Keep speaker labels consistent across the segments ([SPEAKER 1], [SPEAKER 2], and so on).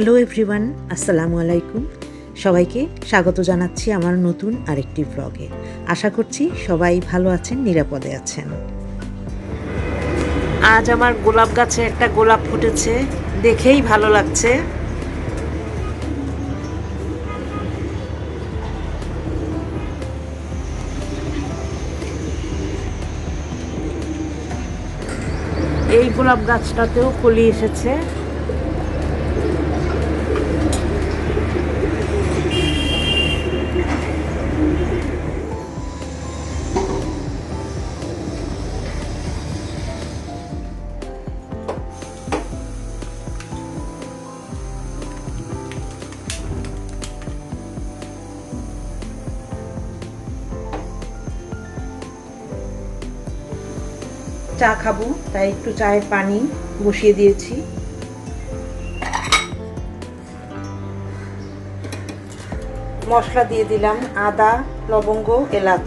[SPEAKER 1] Hello everyone আসসালামু আলাইকুম। সবাইকে স্বাগত জানাচ্ছি আমার নতুন আরেকটি ব্লগে আশা করছি সবাই ভালো আছেন, নিরাপদে আছেন। আজ আমার গোলাপ গাছে একটা গোলাপ ফুটেছে, দেখেই ভালো লাগছে। এই গোলাপ গাছটাতেও কলি এসেছে। চা খাব তাই একটু চায়ের পানি বসিয়ে দিয়েছি। মশলা দিয়ে দিলাম আদা লবঙ্গ এলাচ।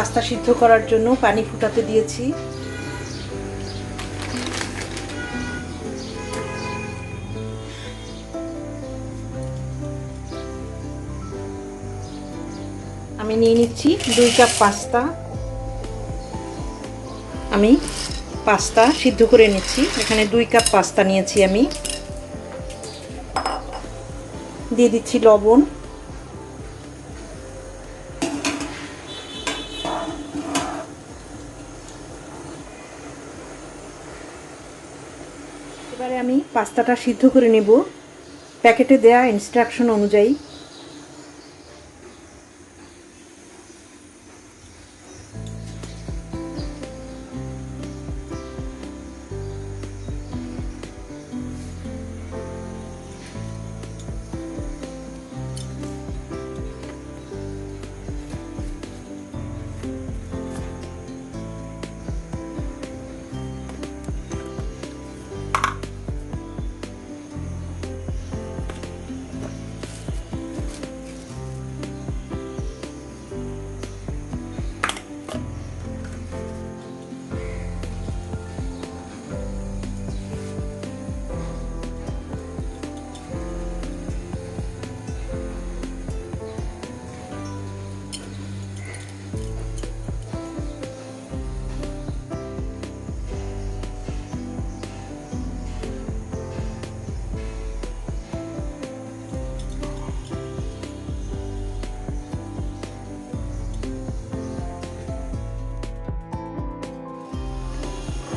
[SPEAKER 1] পাস্তা সিদ্ধ করার জন্য পানি ফুটাতে দিয়েছি। আমি নিয়ে নিচ্ছি দুই কাপ পাস্তা। আমি পাস্তা সিদ্ধ করে নিচ্ছি। এখানে দুই কাপ পাস্তা নিয়েছি আমি। দিয়ে দিচ্ছি লবণ। এবারে আমি পাস্তাটা সিদ্ধ করে নেব। প্যাকেটে দেয়া ইনস্ট্রাকশন অনুযায়ী।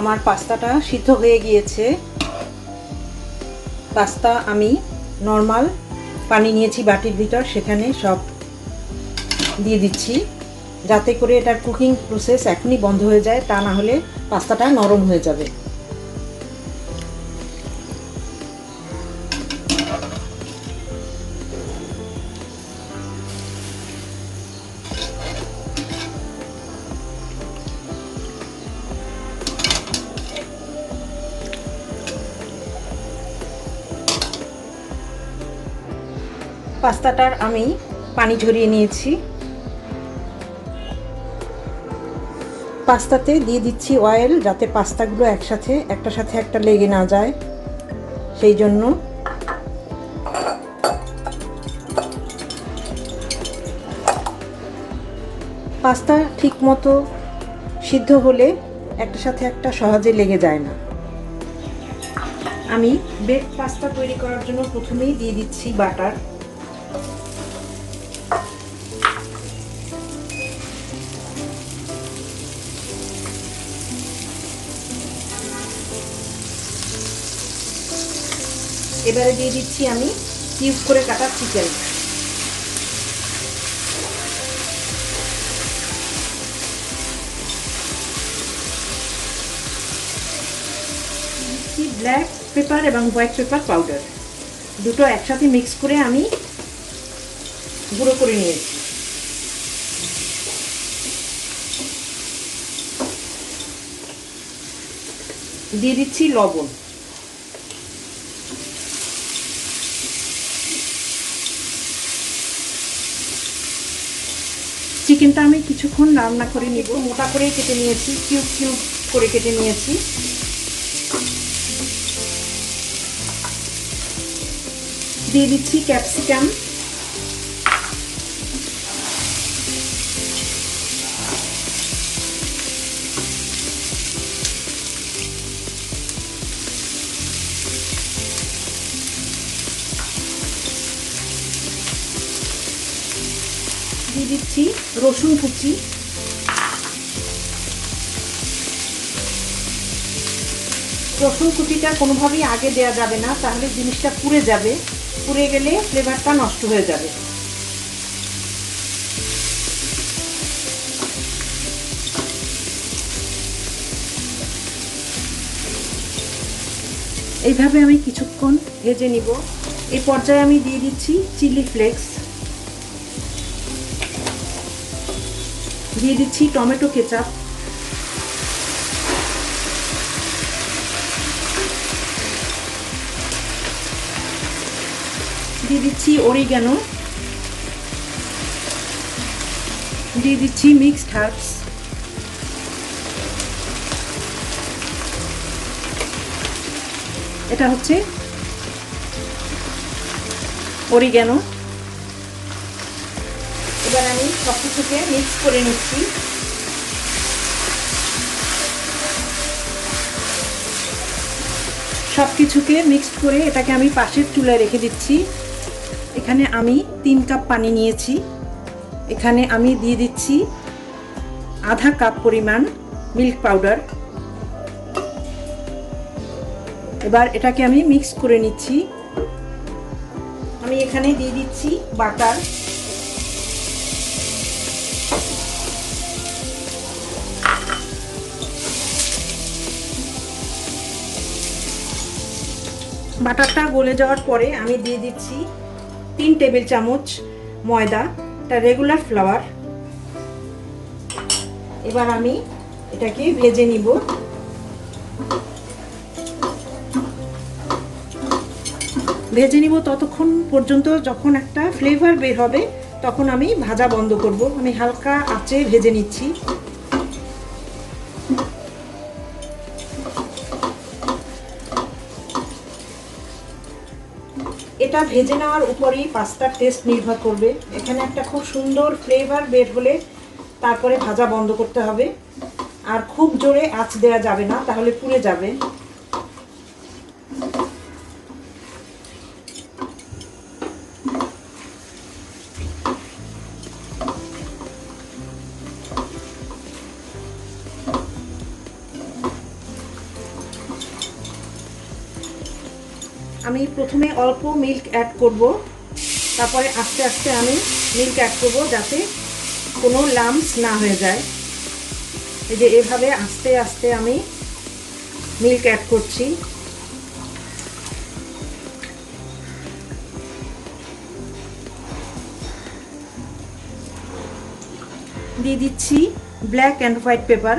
[SPEAKER 1] আমার পাস্তাটা সিদ্ধ হয়ে গিয়েছে। পাস্তা আমি নর্মাল পানি নিয়েছি বাটির ভিতর, সেখানে সব দিয়ে দিচ্ছি যাতে করে এটার কুকিং প্রসেস এখনই বন্ধ হয়ে যায়, তা না হলে পাস্তাটা নরম হয়ে যাবে। পাস্তাটার আমি পানি ঝরিয়ে নিয়েছি। পাস্তাতে দিয়ে দিচ্ছি অয়েল যাতে পাস্তাগুলো একসাথে একটা সাথে একটা লেগে না যায়। সেই জন্য পাস্তা ঠিক মতো সিদ্ধ হলে একটা সাথে একটা সহজে লেগে যায় না। আমি বেক পাস্তা তৈরি করার জন্য প্রথমেই দিয়ে দিচ্ছি বাটার এবারে দিয়ে দিচ্ছি আমি কিউব করে কাটা চিকেন। ব্ল্যাক পেপার এবং হোয়াইট পেপার পাউডার দুটো একসাথে মিক্স করে আমি গুঁড়ো করে নিয়েছি। দিয়ে দিচ্ছি লবণ। চিকেনটা আমি কিছুক্ষণ রান্না করে নিব। মোটা করে কেটে নিয়েছি কিউব কিউব করে কেটে নিয়েছি। দিয়ে দিচ্ছি ক্যাপসিকাম। দিচ্ছি, রসুন কুচি। রসুন কুচিটা কোনোভাবেই আগে দেওয়া যাবে না, তাহলে জিনিসটা পুড়ে যাবে। পুড়ে গেলে ফ্লেভারটা নষ্ট হয়ে যাবে। এইভাবে আমি কিছুক্ষণ ভেজে নিব। এই পর্যায়ে আমি দিয়ে দিচ্ছি চিলি ফ্লেক্স। দিয়ে দিচ্ছি টমেটো কেচাপ। দিয়ে দিচ্ছি অরিগ্যানো দিয়ে দিচ্ছি মিক্সড হার্বস এটা হচ্ছে অরিগ্যানো সব কিছুকে মিক্স করে নিচ্ছি। সব কিছুকে মিক্সড করে এটাকে আমি পাশের চুলায় রেখে দিচ্ছি। এখানে আমি তিন কাপ পানি নিয়েছি। এখানে আমি দিয়ে দিচ্ছি আধা কাপ পরিমাণ মিল্ক পাউডার এবার এটাকে আমি মিক্স করে নিচ্ছি। আমি এখানে দিয়ে দিচ্ছি বাটার বাটারটা গলে যাওয়ার পরে আমি দিয়ে দিচ্ছি তিন টেবিল চামচ ময়দা, এটা রেগুলার ফ্লাওয়ার এবার আমি এটাকে ভেজে নিব। ভেজে নিব ততক্ষণ পর্যন্ত যখন একটা ফ্লেভার বের হবে, তখন আমি ভাজা বন্ধ করব। আমি হালকা আঁচে ভেজে নিচ্ছি। এটা ভেজে নেওয়ার উপরেই পাস্তার টেস্ট নির্ভর করবে। এখানে একটা খুব সুন্দর ফ্লেভার বের হলে তারপরে ভাজা বন্ধ করতে হবে। আর খুব জোরে আঁচ দেওয়া যাবে না, তাহলে পুড়ে যাবে। আমি প্রথমে অল্প মিল্ক অ্যাড করব, তারপরে আস্তে আস্তে আমি মিল্ক অ্যাড করব যাতে কোনো লামস না হয়ে যায়। এই যে এভাবে আস্তে আস্তে আমি মিল্ক অ্যাড করছি। দিয়ে দিচ্ছি ব্ল্যাক অ্যান্ড হোয়াইট পেপার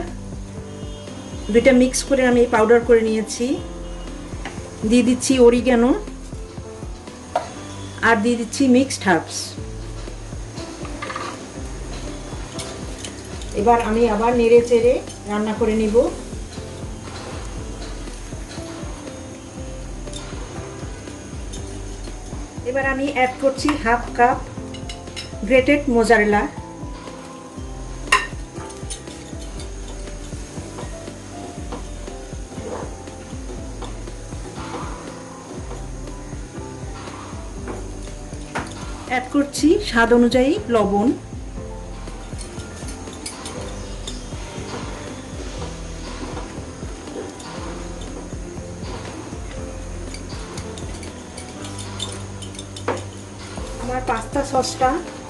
[SPEAKER 1] দুইটা মিক্স করে আমি পাউডার করে নিয়েছি। দিয়ে দিচ্ছি অরিগ্যানো আর দিয়ে দিচ্ছি মিক্সড হার্বস এবার আমি আবার নেড়ে চেড়ে রান্না করে নিব। এবার আমি অ্যাড করছি হাফ কাপ গ্রেটেড মোজারেলা স্বাদ অনুযায়ী লবণ। আমার পাস্তা সসটা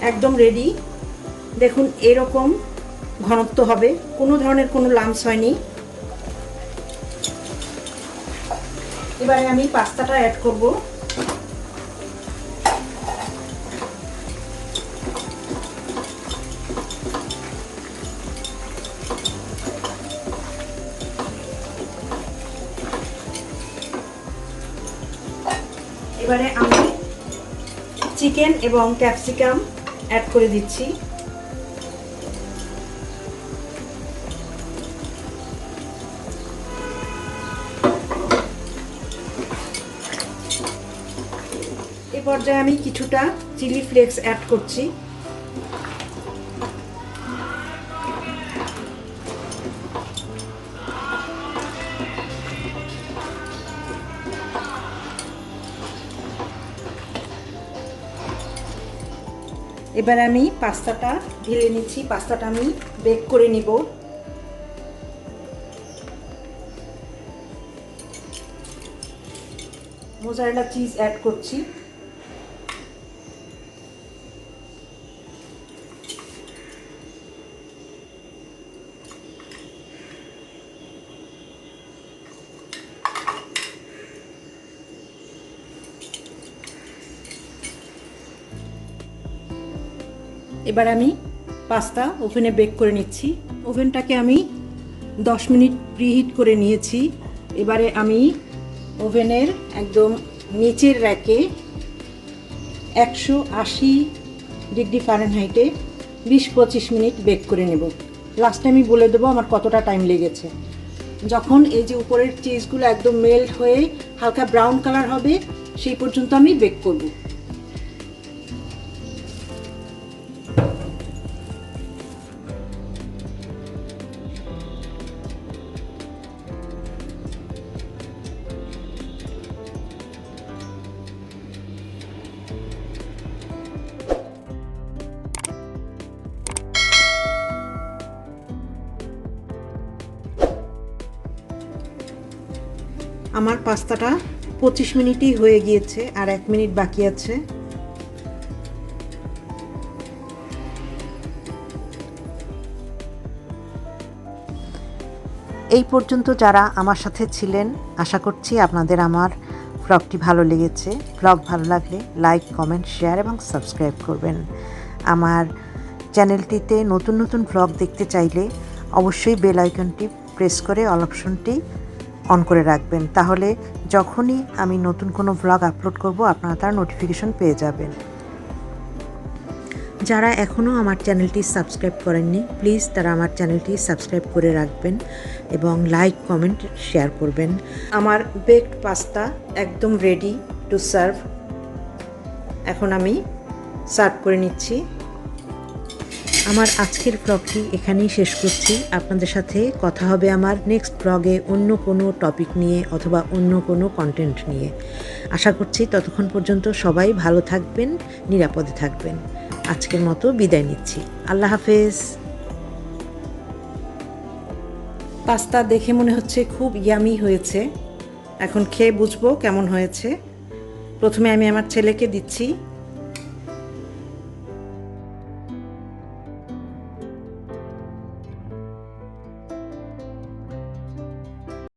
[SPEAKER 1] একদম রেডি দেখুন, এরকম ঘনত্ব হবে। কোনো ধরনের কোনো লামস হয়নি। এবারে আমি পাস্তাটা অ্যাড করব। এবারে আমি চিকেন এবং ক্যাপসিকাম অ্যাড করে দিচ্ছি। এ পর্যায়ে আমি কিছুটা চিলি ফ্লেক্স অ্যাড করছি। এবার আমি পাস্তাটা ঢেলে নিচ্ছি পাস্তাটা আমি বেক করে নিব। মোজারেলা চিজ অ্যাড করছি। এবার আমি পাস্তা ওভেনে বেক করে নিচ্ছি। ওভেনটাকে আমি 10 মিনিট প্রিহিট করে নিয়েছি। এবারে আমি ওভেনের একদম নিচের র্যাকে একশো আশি ডিগ্রি ফারেনহাইটে বিশ পঁচিশ মিনিট বেক করে নেব। লাস্টে আমি বলে দেবো আমার কতটা টাইম লেগেছে। যখন এই যে উপরের চিজগুলো একদম মেল্ট হয়ে হালকা ব্রাউন কালার হবে, সেই পর্যন্ত আমি বেক করব। আমার পাস্তাটা পঁচিশ মিনিটই হয়ে গিয়েছে আর এক মিনিট বাকি আছে।
[SPEAKER 2] এই পর্যন্ত যারা আমার সাথে ছিলেন, আশা করছি আপনাদের আমার ব্লগটি ভালো লেগেছে। ব্লগ ভালো লাগলে লাইক কমেন্ট শেয়ার এবং সাবস্ক্রাইব করবেন। আমার চ্যানেলটিতে নতুন নতুন ব্লগ দেখতে চাইলে অবশ্যই বেল আইকনটি প্রেস করে অল অপশনটি অন করে রাখবেন। তাহলে যখনই আমি নতুন কোনো ব্লগ আপলোড করব, আপনারা তার নোটিফিকেশন পেয়ে যাবেন। যারা এখনও আমার চ্যানেলটি সাবস্ক্রাইব করেননি প্লিজ তারা আমার চ্যানেলটি সাবস্ক্রাইব করে রাখবেন এবং লাইক কমেন্ট শেয়ার করবেন।
[SPEAKER 1] আমার বেকড পাস্তা একদম রেডি টু সার্ভ এখন আমি সার্ভ করে নিচ্ছি।
[SPEAKER 2] আমার আজকের ব্লগটি এখানেই শেষ করছি। আপনাদের সাথে কথা হবে আমার নেক্সট ব্লগে অন্য কোনো টপিক নিয়ে অথবা অন্য কোনো কন্টেন্ট নিয়ে। আশা করছি ততক্ষণ পর্যন্ত সবাই ভালো থাকবেন, নিরাপদে থাকবেন। আজকের মতো বিদায় নিচ্ছি। আল্লাহ হাফেজ।
[SPEAKER 1] পাস্তা দেখে মনে হচ্ছে খুব ইয়ামি হয়েছে। এখন খেয়ে বুঝব কেমন হয়েছে। প্রথমে আমি আমার ছেলেকে দিচ্ছি।